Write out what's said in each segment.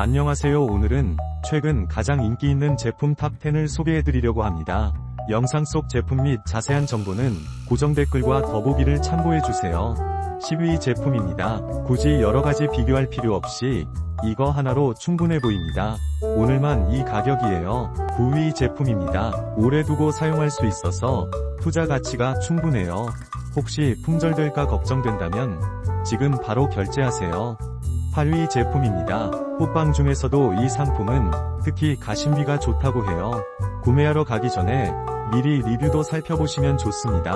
안녕하세요 오늘은 최근 가장 인기 있는 제품 탑10을 소개해드리려고 합니다. 영상 속 제품 및 자세한 정보는 고정 댓글과 더보기를 참고해주세요. 10위 제품입니다. 굳이 여러가지 비교할 필요 없이 이거 하나로 충분해 보입니다. 오늘만 이 가격이에요. 9위 제품입니다. 오래 두고 사용할 수 있어서 투자 가치가 충분해요. 혹시 품절될까 걱정된다면 지금 바로 결제하세요. 8위 제품입니다. 호빵 중에서도 이 상품은 특히 가심비가 좋다고 해요. 구매하러 가기 전에 미리 리뷰도 살펴보시면 좋습니다.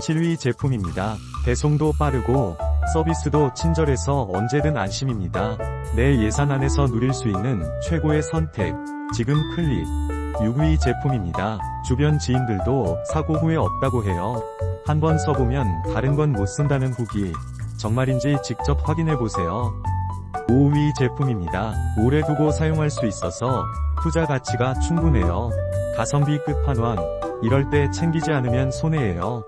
7위 제품입니다. 배송도 빠르고 서비스도 친절해서 언제든 안심입니다. 내 예산 안에서 누릴 수 있는 최고의 선택. 지금 클릭. 6위 제품입니다. 주변 지인들도 사고 후에 없다고 해요. 한번 써보면 다른 건 못 쓴다는 후기. 정말인지 직접 확인해보세요. 5위 제품입니다. 오래 두고 사용할 수 있어서 투자 가치가 충분해요. 가성비 끝판왕. 이럴 때 챙기지 않으면 손해예요.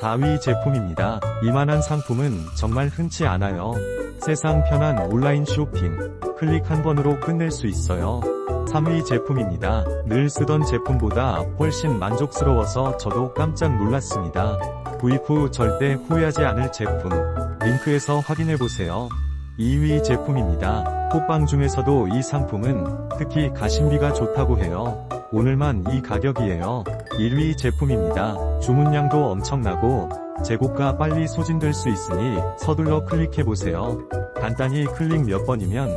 4위 제품입니다. 이만한 상품은 정말 흔치 않아요. 세상 편한 온라인 쇼핑. 클릭 한 번으로 끝낼 수 있어요. 3위 제품입니다. 늘 쓰던 제품보다 훨씬 만족스러워서 저도 깜짝 놀랐습니다. 구입 후 절대 후회하지 않을 제품. 링크에서 확인해보세요. 2위 제품입니다. 호빵 중에서도 이 상품은 특히 가심비가 좋다고 해요. 오늘만 이 가격이에요. 1위 제품입니다. 주문량도 엄청나고 재고가 빨리 소진될 수 있으니 서둘러 클릭해보세요. 간단히 클릭 몇 번이면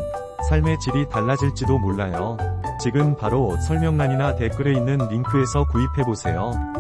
삶의 질이 달라질지도 몰라요. 지금 바로 설명란이나 댓글에 있는 링크에서 구입해보세요.